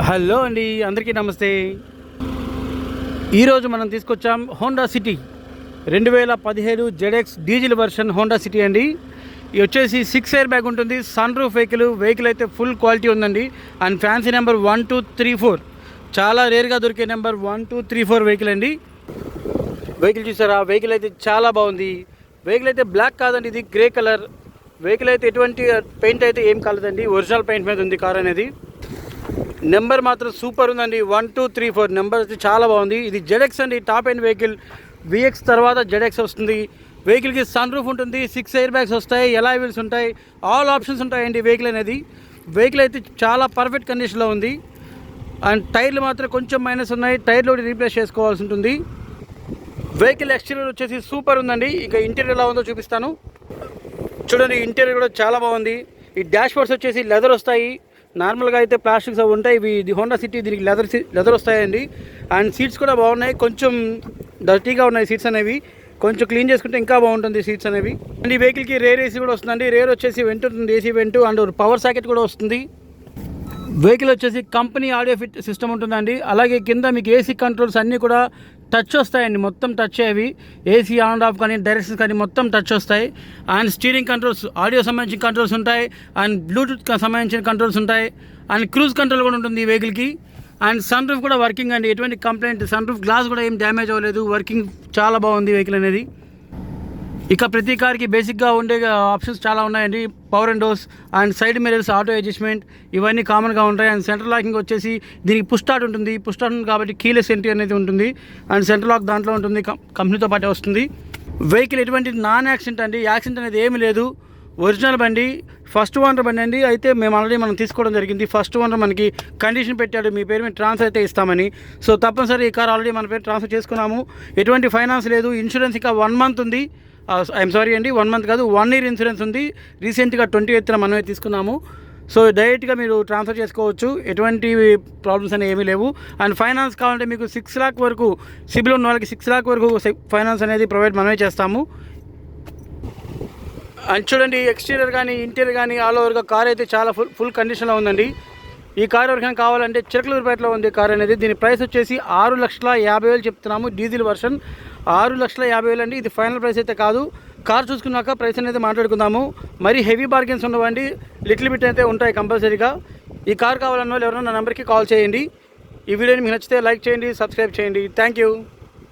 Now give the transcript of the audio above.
Hello అండి అందరికీ నమస్తే. ఈరోజు మనం తీసుకొచ్చాం హోండా సిటీ. రెండు వేల పదిహేడు ZX diesel version Honda City అండి. ఇది వచ్చేసి సిక్స్ ఎయిర్ బ్యాగ్ ఉంటుంది. సన్ రూఫ్ వెహికల్ వెహికల్ అయితే ఫుల్ క్వాలిటీ ఉందండి. And fancy number one two three four. చాలా రేర్గా దొరికే number one two three four vehicle అండి. వెహికల్ చూసారా? వెహికల్ అయితే చాలా బాగుంది. వెహికల్ అయితే బ్లాక్ కాదండి ఇది గ్రే కలర్. వెహికల్ అయితే ఎటువంటి పెయింట్ అయితే ఏం కాలేదండి. ఒరిజినల్ పెయింట్ మీద ఉంది కార్ అనేది. నెంబర్ మాత్రం సూపర్ ఉందండి. One two three four number అయితే చాలా బాగుంది. ఇది జెడెక్స్ అండి. Top end vehicle. విఎక్స్ తర్వాత జెడెక్స్ వస్తుంది. వెహికల్కి సన్ రూఫ్ ఉంటుంది. సిక్స్ ఎయిర్ బ్యాగ్స్ వస్తాయి. ఎలా వీల్స్ ఉంటాయి. ఆల్ ఆప్షన్స్ ఉంటాయండి వెహికల్ అనేది. వెహికల్ అయితే చాలా పర్ఫెక్ట్ కండిషన్లో ఉంది. అండ్ టైర్లు మాత్రం కొంచెం మైనస్ ఉన్నాయి. టైర్లు రీప్లేస్ చేసుకోవాల్సి ఉంటుంది. వెహికల్ ఎక్స్టీరియర్ వచ్చేసి సూపర్ ఉందండి. ఇక ఇంటీరియర్ ఎలా ఉందో చూపిస్తాను. చూడండి ఇంటీరియర్ కూడా చాలా బాగుంది. ఈ డాష్ బోర్డ్స్ వచ్చేసి లెదర్ వస్తాయి. నార్మల్గా అయితే ప్లాస్టిక్స్ అవి ఉంటాయి. ఇవి ఇది హోండా సిటీ దీనికి లెదర్ లెదర్ వస్తాయండి. అండ్ సీట్స్ కూడా బాగున్నాయి. కొంచెం డర్టీగా ఉన్నాయి సీట్స్ అనేవి. కొంచెం క్లీన్ చేసుకుంటే ఇంకా బాగుంటుంది సీట్స్ అనేవి. అండ్ ఈ వెహికల్కి రేర్ ఏసీ కూడా వస్తుందండి. రేర్ వచ్చేసి వెంట్ ఉంటుంది AC vent and power socket కూడా వస్తుంది. వెహికల్ వచ్చేసి కంపెనీ ఆడియో ఫిట్ సిస్టమ్ ఉంటుందండి. అలాగే కింద మీకు ఏసీ కంట్రోల్స్ అన్నీ కూడా టచ్ వస్తాయండి. మొత్తం టచ్ అయ్యేవి ఏసీ ఆన్ అండ్ ఆఫ్ కానీ డైరెక్షన్స్ కానీ మొత్తం టచ్ వస్తాయి. అండ్ స్టీరింగ్ కంట్రోల్స్ ఆడియో సంబంధించిన కంట్రోల్స్ ఉంటాయి. అండ్ బ్లూటూత్ సంబంధించిన కంట్రోల్స్ ఉంటాయి. అండ్ క్రూజ్ కంట్రోల్ కూడా ఉంటుంది ఈ వెహికల్కి అండ్ సన్ రూఫ్ కూడా వర్కింగ్ అండి. ఎటువంటి కంప్లైంట్ సన్ రూఫ్ గ్లాస్ కూడా ఏం డ్యామేజ్ అవ్వలేదు. వర్కింగ్ చాలా బాగుంది వెహికల్ అనేది. ఇక ప్రతి కార్కి బేసిక్గా ఉండే ఆప్షన్స్ చాలా ఉన్నాయండి. Power and doors and side mirrors auto adjustment ఇవన్నీ కామన్గా ఉంటాయి. అండ్ సెంటర్ లాకింగ్ వచ్చేసి దీనికి పుష్ ఉంటుంది. పుష్టాట్ ఉంది కాబట్టి కీలెస్ ఎంట్రీ అనేది ఉంటుంది. అండ్ సెంటర్ లాక్ దాంట్లో ఉంటుంది. కం- కంపెనీతో పాటే వస్తుంది. వెహికల్ ఎటువంటి నాన్ యాక్సిడెంట్ అండి. యాక్సిడెంట్ అనేది ఏమీ లేదు. ఒరిజినల్ బండి ఫస్ట్ ఓనర్ బండి అండి. అయితే మేము ఆల్రెడీ మనం తీసుకోవడం జరిగింది. ఫస్ట్ ఓనర్ మనకి కండిషన్ పెట్టాడు. మీ పేరు మీద ట్రాన్స్ఫర్ అయితే ఇస్తామని. సో తప్పనిసరి ఈ కార్ ఆల్రెడీ మన పేరు ట్రాన్స్ఫర్ చేసుకున్నాము. ఎటువంటి ఫైనాన్స్ లేదు. ఇన్సూరెన్స్ ఇంకా వన్ మంత్ ఉంది. ఐఎమ్ సారీ అండి వన్ మంత్ కాదు వన్ ఇయర్ ఇన్సూరెన్స్ ఉంది. రీసెంట్గా ట్వంటీ ఎయిత్న మనమే తీసుకున్నాము. సో డైరెక్ట్గా మీరు ట్రాన్స్ఫర్ చేసుకోవచ్చు. ఎటువంటి ప్రాబ్లమ్స్ అనేవి ఏమీ లేవు. అండ్ ఫైనాన్స్ కావాలంటే మీకు సిక్స్ లాక్ వరకు సిబిల్ ఉన్న వాళ్ళకి సిక్స్ లాక్ వరకు ఫైనాన్స్ అనేది ప్రొవైడ్ మనమే చేస్తాము. అండ్ చూడండి ఎక్స్టీరియర్ కానీ ఇంటీరియర్ కానీ ఆల్ ఓవర్గా కార్ అయితే చాలా ఫుల్ ఫుల్ కండిషన్లో ఉందండి. ఈ కార్ ఎవరికైనా కావాలంటే చిరకలూరుపేటలో ఉంది కార్ అనేది. దీని ప్రైస్ వచ్చేసి ఆరు లక్షల యాభై వేలు చెప్తున్నాము డీజిల్ వర్షన్ ఆరు లక్షల యాభై వేలు అండి. ఇది ఫైనల్ ప్రైస్ అయితే కాదు. కార్ చూసుకున్నాక ప్రైస్ అనేది మాట్లాడుకుందాము. మరి హెవీ బార్గెన్స్ ఉండవండి లిటిల్ బిట్ అయితే ఉంటాయి కంపల్సరీగా. ఈ కార్ కావాలన్న వాళ్ళు ఎవరైనా నా నెంబర్కి కాల్ చేయండి. ఈ వీడియోని మీకు నచ్చితే లైక్ చేయండి సబ్స్క్రైబ్ చేయండి. Thank you